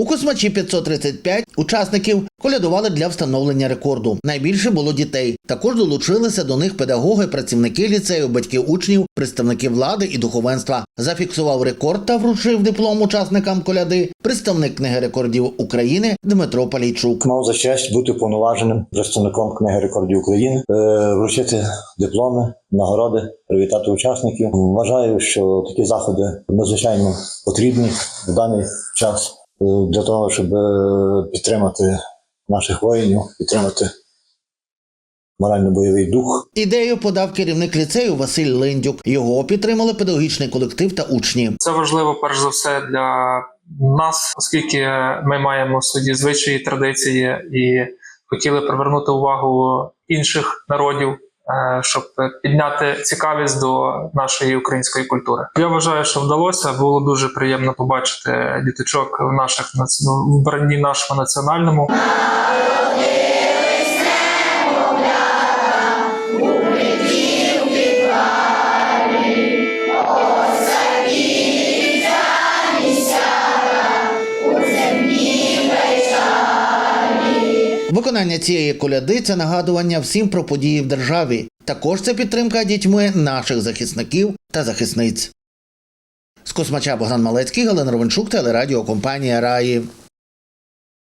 У космачі 535 учасників колядували для встановлення рекорду. Найбільше було дітей. Також долучилися до них педагоги, працівники ліцею, батьки учнів, представники влади і духовенства. Зафіксував рекорд та вручив диплом учасникам коляди представник книги рекордів України Дмитро Палійчук. Мав за честь бути повноваженим представником книги рекордів України, е, вручити дипломи, нагороди, привітати учасників. Вважаю, що такі заходи надзвичайно потрібні в даний час для того, щоб е, підтримати наших воїнів, підтримати морально-бойовий дух Ідею подав керівник ліцею Василь Линдюк. Його підтримали педагогічний колектив та учні. Це важливо перш за все для нас, оскільки ми маємо в суді звичаї, традиції і хотіли привернути увагу інших народів, щоб підняти цікавість до нашої української культури. Я вважаю, що вдалося. Було дуже приємно побачити діточок в наших в вбранні нашому національному. Виконання цієї коляди це нагадування всім про події в державі. Також це підтримка дітьми наших захисників та захисниць. З космача Богдан Малецький, Галина Ровенчук, телерадіокомпанія Раї.